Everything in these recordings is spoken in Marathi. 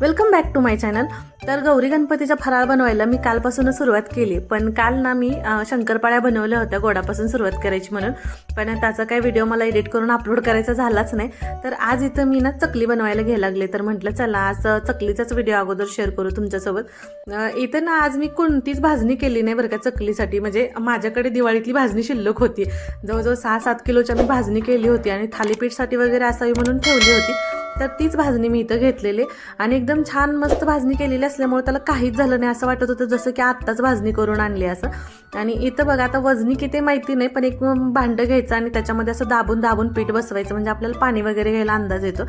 Welcome back to my channel तर गौरी गणपतीचा फराळ बनवायला मी कालपासूनच सुरुवात केली. पण काल ना मी शंकरपाळ्या बनवल्या होत्या गोडापासून सुरुवात करायची म्हणून. पण त्याचा काही व्हिडिओ मला एडिट करून अपलोड करायचा झालाच नाही. तर आज इथं मी ना चकली बनवायला घ्यायला लागले. तर म्हटलं चला आज चकलीचाच व्हिडिओ अगोदर शेअर करू तुमच्यासोबत. इथं ना आज मी कोणतीच भाजणी केली नाही बरं का चकलीसाठी. म्हणजे माझ्याकडे दिवाळीतली भाजणी शिल्लक होती. जवळजवळ सहा सात किलोच्या मी भाजणी केली होती आणि थालीपीठसाठी वगैरे असावी म्हणून ठेवली होती. तर तीच भाजणी मी इथं घेतलेली. आणि एकदम छान मस्त भाजणी केलेली असल्यामुळे त्याला काहीच झालं नाही असं वाटत होतं जसं की आत्ताच भाजणी करून आणली असं. आणि इथं बघा आता वजनी किती माहिती नाही पण एक भांडं घ्यायचं आणि त्याच्यामध्ये असं दाबून दाबून पीठ बसवायचं म्हणजे आपल्याला पाणी वगैरे घ्यायला अंदाज येतो.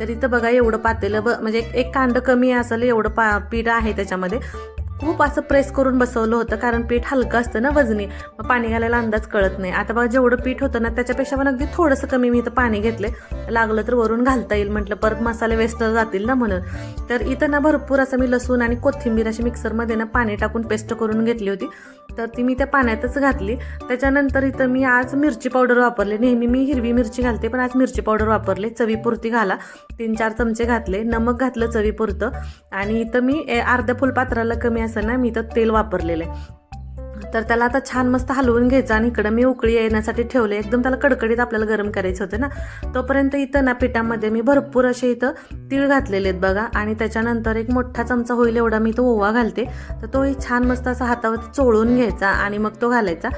तर इथं बघा एवढं पातेलं ब म्हणजे एक- कांडं कांड कमी असेल एवढं पा पीठ आहे त्याच्यामध्ये. खूप असं प्रेस करून बसवलं होतं कारण पीठ हलकं असतं ना वजनी. मग पाणी घालायला अंदाज कळत नाही. आता बघा जेवढं पीठ होतं ना त्याच्यापेक्षा पण अगदी थोडंसं कमी मी इथं पाणी घेतले लागलं तर वरून घालता येईल म्हटलं परत मसाले वेस्ट जातील ना म्हणून. तर इथं ना भरपूर असं मी लसूण आणि कोथिंबीर अशी मिक्सरमध्ये ना पाणी टाकून पेस्ट करून घेतली होती. तर ती मी त्या पाण्यातच घातली. त्याच्यानंतर इथं मी आज मिरची पावडर वापरले. नेहमी मी हिरवी मिरची घालते पण आज मिरची पावडर वापरले. चवीपुरती घाला. तीन चार चमचे घातले. नमक घातलं चवीपुरतं. आणि इथं मी ए, अर्ध्या फुलपात्राला कमी असं ना मी तर तेल वापरलेलं आहे. तर त्याला आता छान मस्त हलवून घ्यायचं आणि इकडं मी उकळी येण्यासाठी ठेवले. एकदम त्याला कडकडीत आपल्याला गरम करायचं होतं ना. तोपर्यंत इथं ना पिठामध्ये मी भरपूर असे इथं तीळ घातलेले आहेत बघा. आणि त्याच्यानंतर एक मोठा चमचा होईल एवढा मी तो ओवा घालते. तर तोही छान मस्त असा हातावरती चोळून घ्यायचा आणि मग तो घालायचा.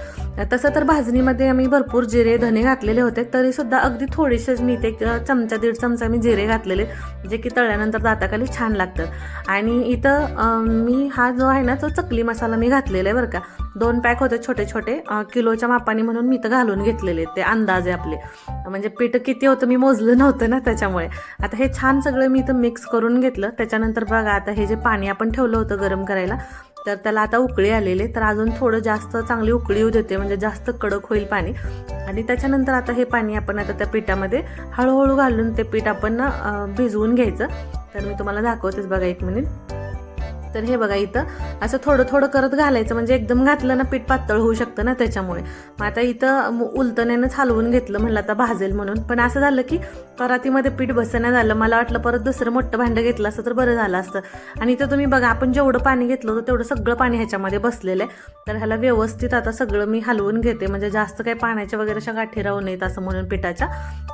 तसं तर भाजणीमध्ये आम्ही भरपूर जिरे धने घातलेले होते. तरीसुद्धा अगदी थोडेसेच मी ते एक चमचा दीड चमचा मी जिरे घातलेले जे की तळल्यानंतर दाताखाली छान लागतात आणि इथं मी हा जो आहे ना तो चकली मसाला मी घातलेला आहे बरं का. दोन पॅक होते छोटे छोटे किलोच्या मापाने म्हणून मी तर घालून घेतलेले ते अंदाजे आपले. म्हणजे पीठ किती होतं मी मोजलं नव्हतं ना त्याच्यामुळे. आता हे छान सगळं मी इथं मिक्स करून घेतलं. त्याच्यानंतर बघा आता हे जे पाणी आपण ठेवलं होतं गरम करायला तर त्याला आता उकळी आलेले तर अजून थोडं जास्त चांगली उकळी येऊ देते म्हणजे जास्त कडक होईल पाणी. आणि त्याच्यानंतर आता हे पाणी आपण आता त्या पिठामध्ये हळूहळू घालून ते पीठ आपण भिजवून घ्यायचं. तर मी तुम्हाला दाखवतेच बघा एक मिनिट तर हे बघा इथं असं थोडं थोडं करत घालायचं म्हणजे एकदम घातलं ना पीठ पातळ होऊ शकतं ना त्याच्यामुळे. मग आता इथं उलतण्यानंच हलवून घेतलं म्हणलं आता भाजेल म्हणून. पण असं झालं की परातीमध्ये पीठ बसणं झालं. मला वाटलं परत दुसरं मोठं भांडं घेतलं असतं तर बरं झालं असतं. आणि इथं तुम्ही बघा आपण जेवढं पाणी घेतलं होतं तेवढं सगळं पाणी ह्याच्यामध्ये बसलेलं आहे. तर ह्याला व्यवस्थित आता सगळं मी हलवून घेते. म्हणजे जास्त काही पाण्याच्या वगैरे अशा गाठी राहू नयेत असं म्हणून पिठाच्या.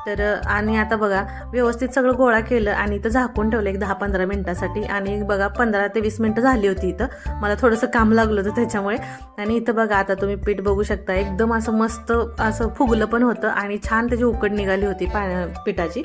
तर आणि आता बघा व्यवस्थित सगळं गोळा केलं आणि इथं झाकून ठेवलं एक दहा पंधरा मिनिटासाठी. आणि बघा पंधरा ते वीस मिनटं झाली होती इथं. मला थोडंसं काम लागलं होतं त्याच्यामुळे. आणि इथं बघा आता तुम्ही पीठ बघू शकता एकदम असं मस्त असं फुगलं पण होतं आणि छान त्याची उकड निघाली होती पा पिठाची.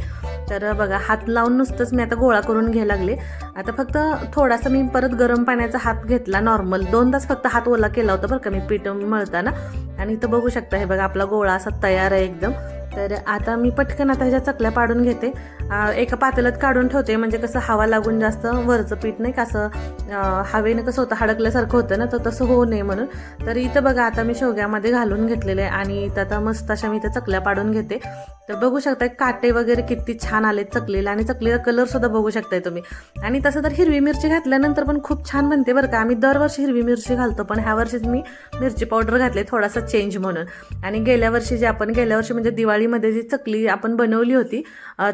तर बघा हात लावून नुसतंच मी आता गोळा करून घ्यायला लागले. आता फक्त थोडासा मी परत गरम पाण्याचा हात घेतला नॉर्मल. दोन तास फक्त हात ओला केला होता बरं का मी पीठ मळताना. आणि इथं बघू शकता हे बघा आपला गोळा असा तयार आहे एकदम. तर आता मी पटकन आता ह्याच्या चकल्या पाडून घेते. एका पातेल्यात काढून ठेवते म्हणजे कसं हवा लागून जास्त वरचं पीठ नाही का असं हवेनं कसं होतं हडकल्यासारखं होतं ना तर तसं होऊ नये म्हणून. तर इथं बघा आता मी शेवग्यामध्ये घालून घेतलेले आहे आणि इथं आता मस्त अशा मी इथं चकल्या पाडून घेते. तर बघू शकता काटे वगैरे किती छान आले चकलीला आणि चकलेला कलर सुद्धा बघू शकताय तुम्ही. आणि तसं तर हिरवी मिरची घातल्यानंतर पण खूप छान बनते बरं का. आम्ही दरवर्षी हिरवी मिरची घालतो पण ह्या वर्षीच मी मिरची पावडर घातली थोडासा चेंज म्हणून. आणि गेल्या वर्षी जे आपण गेल्या वर्षी म्हणजे दिवाळीमध्ये जी चकली आपण बनवली होती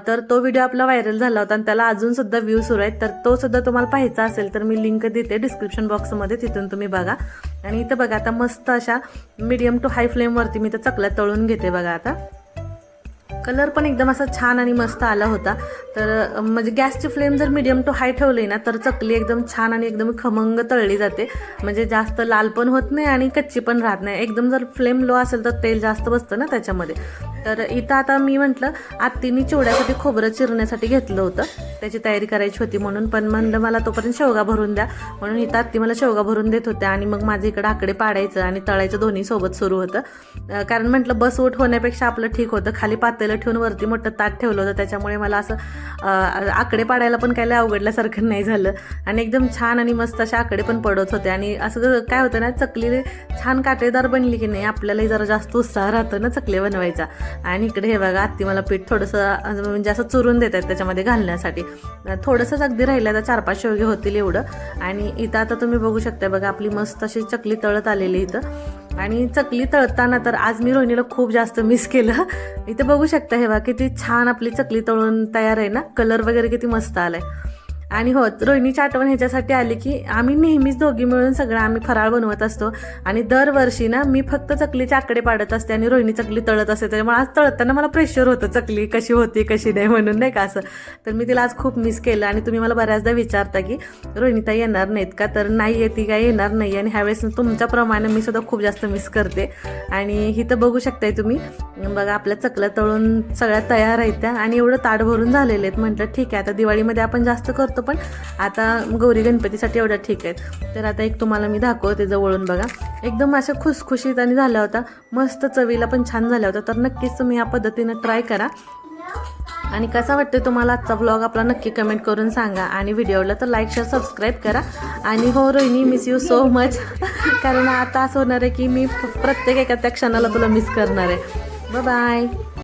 तर तो व्हिडिओ आपला व्हायरल झाला होता आणि त्याला अजून सुद्धा व्ह्यू सुरू आहेत. तर तो सुद्धा तुम्हाला पाहायचा असेल तर मी लिंक देते डिस्क्रिप्शन बॉक्समध्ये तिथून तुम्ही बघा. आणि इथं बघा आता मस्त अशा मीडियम टू हाय फ्लेमवरती मी त्या चकल्या तळून घेते बघा आता. कलर पण एकदम असा छान आणि मस्त आला होता. तर म्हणजे गॅसची फ्लेम जर मिडियम टू हाय ठेवली ना तर चकली एकदम छान आणि एकदम खमंग तळली जाते. म्हणजे जास्त लाल पण होत नाही आणि कच्ची पण राहत नाही. एकदम जर फ्लेम लो असेल तर तेल जास्त बसतं ना त्याच्यामध्ये. तर इथं आता मी म्हटलं आत्तीनी चिवड्यासाठी खोबरं चिरण्यासाठी घेतलं होतं. त्याची तयारी करायची होती म्हणून पण म्हणलं मला तोपर्यंत शेवगा भरून द्या. म्हणून इथं आत्ती मला शेवगा भरून देत होत्या आणि मग माझं इकडं आकडे पाडायचं आणि तळायचं दोन्ही सोबत सुरू होतं. कारण म्हटलं बस उठ होण्यापेक्षा आपलं ठीक होतं. खाली पातेलं ठेवून वरती मोठं ताट ठेवलं होतं. त्याच्यामुळे मला असं आकडे पाडायला पण काही अवघडल्यासारखं नाही झालं. आणि एकदम छान आणि मस्त असे आकडे पण पडत होते. आणि असं काय होतं ना चकली छान काटेदार बनली की नाही आपल्यालाही जरा जास्त उत्साह राहतो ना चकले बनवायचा. आणि इकडे हे बघा आत्ती मला पीठ थोडंसं म्हणजे असं चुरून देत आहेत त्याच्यामध्ये घालण्यासाठी. थोडंसंच अगदी राहिलं आता चार पाच शेवगे होतील एवढं. आणि इथं आता तुम्ही बघू शकता बघा आपली मस्त अशी चकली तळत आलेली इथं. आणि चकली तळताना तर आज मी रोहिणीला खूप जास्त मिस केलं. इथे बघू शकता हे बा किती छान आपली चकली तळून तयार आहे ना? कलर वगैरे किती मस्त आलाय. आणि हो रोहिणीची आठवण ह्याच्यासाठी आली की आम्ही नेहमीच दोघी मिळून सगळं आम्ही फराळ बनवत असतो. आणि दरवर्षी ना मी फक्त चकलीचे आकडे पाडत असते आणि रोहिणी चकली तळत असते. त्याच्यामुळे आज तळताना मला प्रेशर होतं चकली कशी होती कशी नाही म्हणून नाही का असं. तर मी तिला आज खूप मिस केलं आणि तुम्ही मला बऱ्याचदा विचारता की रोहिणीता येणार नाहीत का? तर नाही येते काय येणार नाही. आणि ह्यावेळेस तुमच्याप्रमाणे मी सुद्धा खूप जास्त मिस करते. आणि ही तर बघू शकताय तुम्ही बघा आपल्या चकल्या तळून सगळ्या तयार आहेत त्या आणि एवढं ताट भरून झालेले आहेत. म्हटलं ठीक आहे आता दिवाळीमध्ये आपण जास्त करतो पण. आता गौरी गणपतीसाठी एवढं ठीक आहेत. तर आता एक तुम्हाला मी दाखवते जवळून बघा. एकदम अशा खुसखुशीत आणि झाल्या होत्या. मस्त चवीला पण छान झाल्या होत्या. तर नक्कीच तुम्ही या पद्धतीनं ट्राय करा. आणि कसा वाटतो तुम्हाला आजचा व्लॉग आपला नक्की कमेंट करून सांगा. आणि व्हिडिओ आवडला तर लाईक शेअर सबस्क्राईब करा. आणि हो Rohini miss you so much कारण आता असं होणार आहे की मी प्रत्येक एका त्या क्षणाला तुला मिस करणार आहे. बाय